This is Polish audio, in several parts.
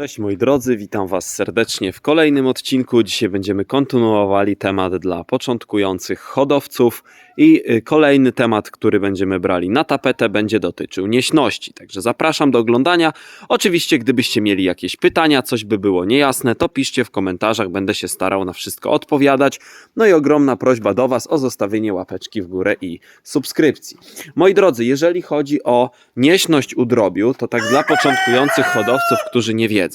Cześć moi drodzy, witam Was serdecznie w kolejnym odcinku. Dzisiaj będziemy kontynuowali temat dla początkujących hodowców i y, kolejny temat, który będziemy brali na tapetę będzie dotyczył nieśności. Także zapraszam do oglądania. Oczywiście gdybyście mieli jakieś pytania, coś by było niejasne, to piszcie w komentarzach, będę się starał na wszystko odpowiadać. No i ogromna prośba do Was o zostawienie łapeczki w górę i subskrypcji. Moi drodzy, jeżeli chodzi o nieśność u drobiu, to tak dla początkujących hodowców, którzy nie wiedzą.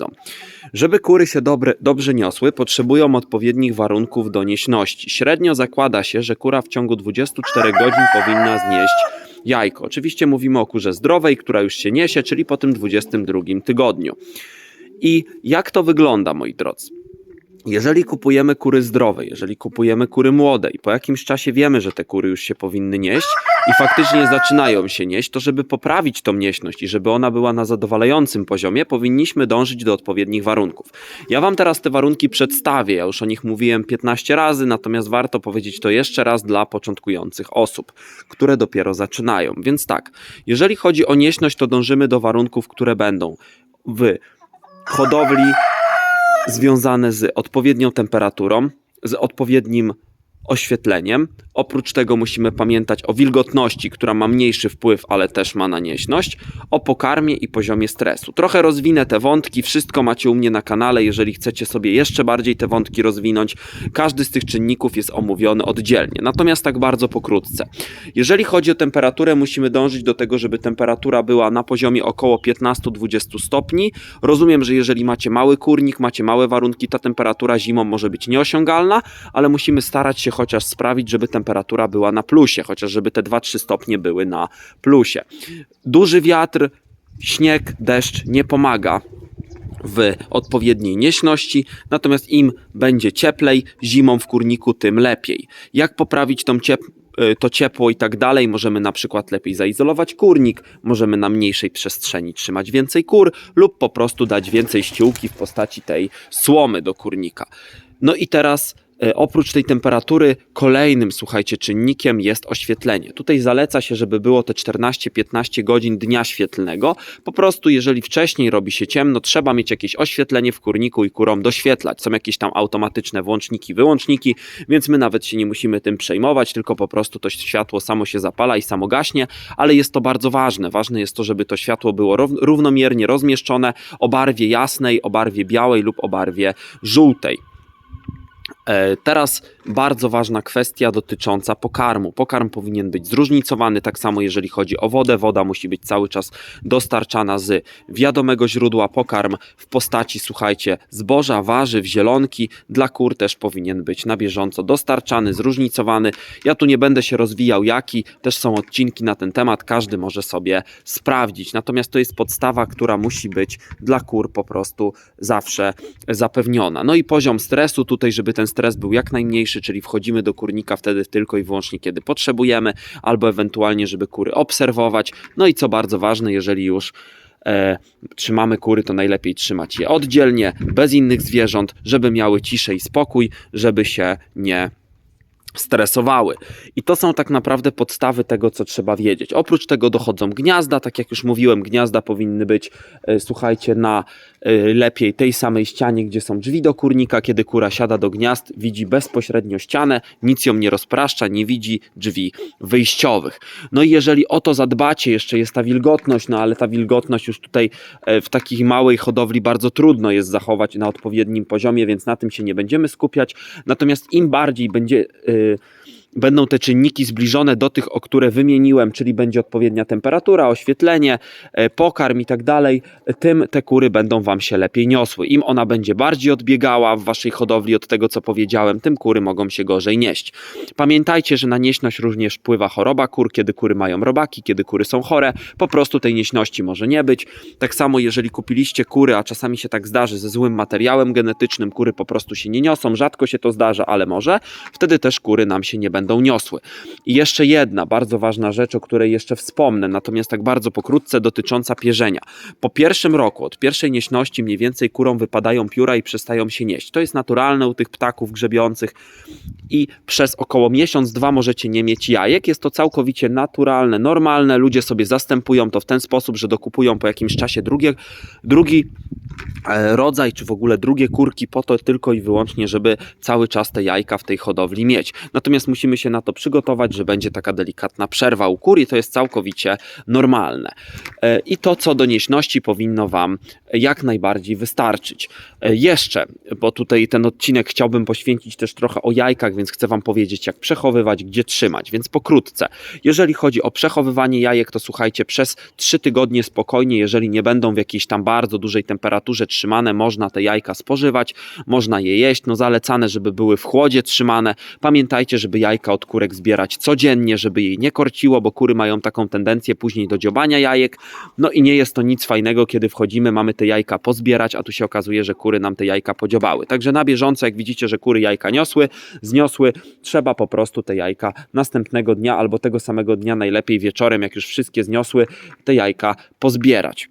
Żeby kury się dobre, dobrze niosły, potrzebują odpowiednich warunków do nieśności. Średnio zakłada się, że kura w ciągu 24 godzin powinna znieść jajko. Oczywiście mówimy o kurze zdrowej, która już się niesie, czyli po tym 22 tygodniu. I jak to wygląda, moi drodzy? Jeżeli kupujemy kury zdrowe, jeżeli kupujemy kury młode i po jakimś czasie wiemy, że te kury już się powinny nieść i faktycznie zaczynają się nieść, to żeby poprawić tą nieśność i żeby ona była na zadowalającym poziomie, powinniśmy dążyć do odpowiednich warunków. Ja Wam teraz te warunki przedstawię, ja już o nich mówiłem 15 razy, natomiast warto powiedzieć to jeszcze raz dla początkujących osób, które dopiero zaczynają. Więc tak, jeżeli chodzi o nieśność, to dążymy do warunków, które będą w hodowli związane z odpowiednią temperaturą, z odpowiednim oświetleniem. Oprócz tego musimy pamiętać o wilgotności, która ma mniejszy wpływ, ale też ma na nieśność, o pokarmie i poziomie stresu. Trochę rozwinę te wątki, wszystko macie u mnie na kanale, jeżeli chcecie sobie jeszcze bardziej te wątki rozwinąć. Każdy z tych czynników jest omówiony oddzielnie. Natomiast tak bardzo pokrótce. Jeżeli chodzi o temperaturę, musimy dążyć do tego, żeby temperatura była na poziomie około 15-20 stopni. Rozumiem, że jeżeli macie mały kurnik, macie małe warunki, ta temperatura zimą może być nieosiągalna, ale musimy starać się chociaż sprawić, żeby temperatura była na plusie, chociaż żeby te 2-3 stopnie były na plusie. Duży wiatr, śnieg, deszcz nie pomaga w odpowiedniej nieśności, natomiast im będzie cieplej zimą w kurniku, tym lepiej. Jak poprawić tą y, to ciepło i tak dalej, możemy na przykład lepiej zaizolować kurnik, możemy na mniejszej przestrzeni trzymać więcej kur lub po prostu dać więcej ściółki w postaci tej słomy do kurnika. No i teraz Oprócz tej temperatury, kolejnym, słuchajcie, czynnikiem jest oświetlenie. Tutaj zaleca się, żeby było te 14-15 godzin dnia świetlnego. Po prostu, jeżeli wcześniej robi się ciemno, trzeba mieć jakieś oświetlenie w kurniku i kurom doświetlać. Są jakieś tam automatyczne włączniki, wyłączniki, więc my nawet się nie musimy tym przejmować, tylko po prostu to światło samo się zapala i samo gaśnie, ale jest to bardzo ważne. Ważne jest to, żeby to światło było równomiernie rozmieszczone o barwie jasnej, o barwie białej lub o barwie żółtej. E, Teraz bardzo ważna kwestia dotycząca pokarmu. Pokarm powinien być zróżnicowany, tak samo jeżeli chodzi o wodę. Woda musi być cały czas dostarczana z wiadomego źródła. Pokarm w postaci, słuchajcie, zboża, warzyw, zielonki dla kur też powinien być na bieżąco dostarczany, zróżnicowany. Ja tu nie będę się rozwijał jaki, też są odcinki na ten temat, każdy może sobie sprawdzić. Natomiast to jest podstawa, która musi być dla kur po prostu zawsze zapewniona. No i poziom stresu tutaj, żeby ten stres był jak najmniejszy, czyli wchodzimy do kurnika wtedy tylko i wyłącznie kiedy potrzebujemy, albo ewentualnie, żeby kury obserwować. No i co bardzo ważne, jeżeli już e, trzymamy kury, to najlepiej trzymać je oddzielnie, bez innych zwierząt, żeby miały ciszę i spokój, żeby się nie stresowały. I to są tak naprawdę podstawy tego, co trzeba wiedzieć. Oprócz tego dochodzą gniazda, tak jak już mówiłem, gniazda powinny być, e, słuchajcie, na lepiej tej samej ścianie, gdzie są drzwi do kurnika. Kiedy kura siada do gniazd, widzi bezpośrednio ścianę, nic ją nie rozpraszcza, nie widzi drzwi wyjściowych. No i jeżeli o to zadbacie, jeszcze jest ta wilgotność, no ale ta wilgotność już tutaj e, w takiej małej hodowli bardzo trudno jest zachować na odpowiednim poziomie, więc na tym się nie będziemy skupiać. Natomiast im bardziej będzie. y, Będą te czynniki zbliżone do tych, o które wymieniłem, czyli będzie odpowiednia temperatura, oświetlenie, e, pokarm i tak dalej, tym te kury będą Wam się lepiej niosły. Im ona będzie bardziej odbiegała w Waszej hodowli od tego, co powiedziałem, tym kury mogą się gorzej nieść. Pamiętajcie, że na nieśność również wpływa choroba kur, kiedy kury mają robaki, kiedy kury są chore, po prostu tej nieśności może nie być. Tak samo, jeżeli kupiliście kury, a czasami się tak zdarzy ze złym materiałem genetycznym, kury po prostu się nie niosą, rzadko się to zdarza, ale może, wtedy też kury nam się nie będą będą niosły. I jeszcze jedna bardzo ważna rzecz, o której jeszcze wspomnę, natomiast tak bardzo pokrótce dotycząca pierzenia. Po pierwszym roku, od pierwszej nieśności mniej więcej kurom wypadają pióra i przestają się nieść. To jest naturalne u tych ptaków grzebiących i przez około miesiąc, dwa możecie nie mieć jajek. Jest to całkowicie naturalne, normalne. Ludzie sobie zastępują to w ten sposób, że dokupują po jakimś czasie drugie, drugi e, rodzaj, czy w ogóle drugie kurki po to tylko i wyłącznie, żeby cały czas te jajka w tej hodowli mieć. Natomiast musimy się na to przygotować, że będzie taka delikatna przerwa u kur i to jest całkowicie normalne. E, I to co do nieśności powinno Wam jak najbardziej wystarczyć. E, Jeszcze, bo tutaj ten odcinek chciałbym poświęcić też trochę o jajkach, więc chcę Wam powiedzieć, jak przechowywać, gdzie trzymać. Więc pokrótce, jeżeli chodzi o przechowywanie jajek, to słuchajcie, przez 3 tygodnie spokojnie, jeżeli nie będą w jakiejś tam bardzo dużej temperaturze trzymane, można te jajka spożywać, można je jeść. No zalecane, żeby były w chłodzie trzymane. Pamiętajcie, żeby jajka od kurek zbierać codziennie, żeby jej nie korciło, bo kury mają taką tendencję później do dziobania jajek. No i nie jest to nic fajnego, kiedy wchodzimy, mamy te jajka pozbierać, a tu się okazuje, że kury nam te jajka podziobały. Także na bieżąco, jak widzicie, że kury jajka niosły, zniosły, trzeba po prostu te jajka następnego dnia albo tego samego dnia, najlepiej wieczorem, jak już wszystkie zniosły, te jajka pozbierać.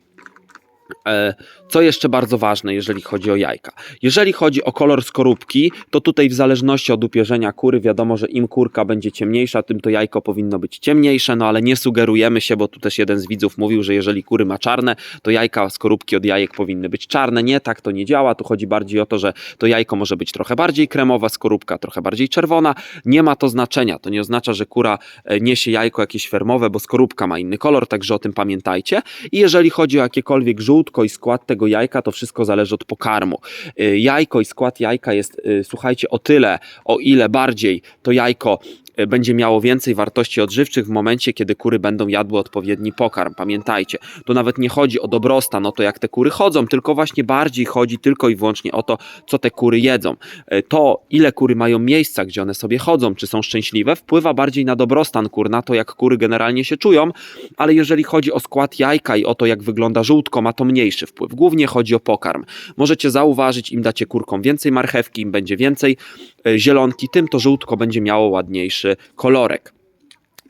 E, Co jeszcze bardzo ważne, jeżeli chodzi o jajka? Jeżeli chodzi o kolor skorupki, to tutaj w zależności od upierzenia kury, wiadomo, że im kurka będzie ciemniejsza, tym to jajko powinno być ciemniejsze, no ale nie sugerujemy się, bo tu też jeden z widzów mówił, że jeżeli kury ma czarne, to jajka, skorupki od jajek powinny być czarne. Nie, tak to nie działa. Tu chodzi bardziej o to, że to jajko może być trochę bardziej kremowa, skorupka trochę bardziej czerwona. Nie ma to znaczenia. To nie oznacza, że kura e, niesie jajko jakieś fermowe, bo skorupka ma inny kolor, także o tym pamiętajcie. I jeżeli chodzi o jakiekolwiek żółtko i skład tego jajka, to wszystko zależy od pokarmu. Y, Jajko i skład jajka jest, y, słuchajcie, o tyle, o ile bardziej to jajko będzie miało więcej wartości odżywczych w momencie, kiedy kury będą jadły odpowiedni pokarm. Pamiętajcie, tu nawet nie chodzi o dobrostan, o to jak te kury chodzą, tylko właśnie bardziej chodzi tylko i wyłącznie o to, co te kury jedzą. Y, To, ile kury mają miejsca, gdzie one sobie chodzą, czy są szczęśliwe, wpływa bardziej na dobrostan kur, na to, jak kury generalnie się czują, ale jeżeli chodzi o skład jajka i o to, jak wygląda żółtko, ma to mniejszy wpływ. Głównie chodzi o pokarm. Możecie zauważyć, im dacie kurkom więcej marchewki, im będzie więcej e, zielonki, tym to żółtko będzie miało ładniejszy kolorek.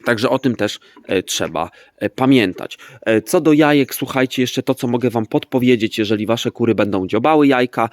Także o tym też e, trzeba e, pamiętać. E, Co do jajek, słuchajcie, jeszcze to, co mogę Wam podpowiedzieć, jeżeli Wasze kury będą dziobały jajka,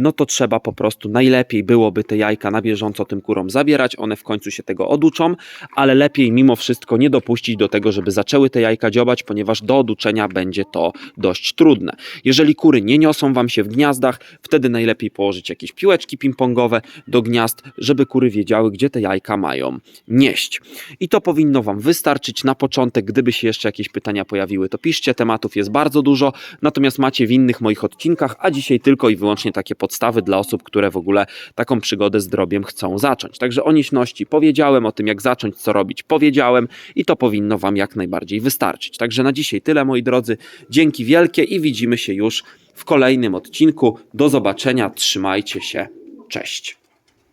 no to trzeba po prostu, najlepiej byłoby te jajka na bieżąco tym kurom zabierać, one w końcu się tego oduczą, ale lepiej mimo wszystko nie dopuścić do tego, żeby zaczęły te jajka dziobać, ponieważ do oduczenia będzie to dość trudne. Jeżeli kury nie niosą Wam się w gniazdach, wtedy najlepiej położyć jakieś piłeczki ping-pongowe do gniazd, żeby kury wiedziały, gdzie te jajka mają nieść. I to powinno Wam wystarczyć na początek. Gdyby się jeszcze jakieś pytania pojawiły, to piszcie. Tematów jest bardzo dużo, natomiast macie w innych moich odcinkach, a dzisiaj tylko i wyłącznie takie podstawy dla osób, które w ogóle taką przygodę z drobiem chcą zacząć. Także o nieśności powiedziałem, o tym jak zacząć, co robić powiedziałem i to powinno Wam jak najbardziej wystarczyć. Także na dzisiaj tyle, moi drodzy. Dzięki wielkie i widzimy się już w kolejnym odcinku. Do zobaczenia, trzymajcie się. Cześć.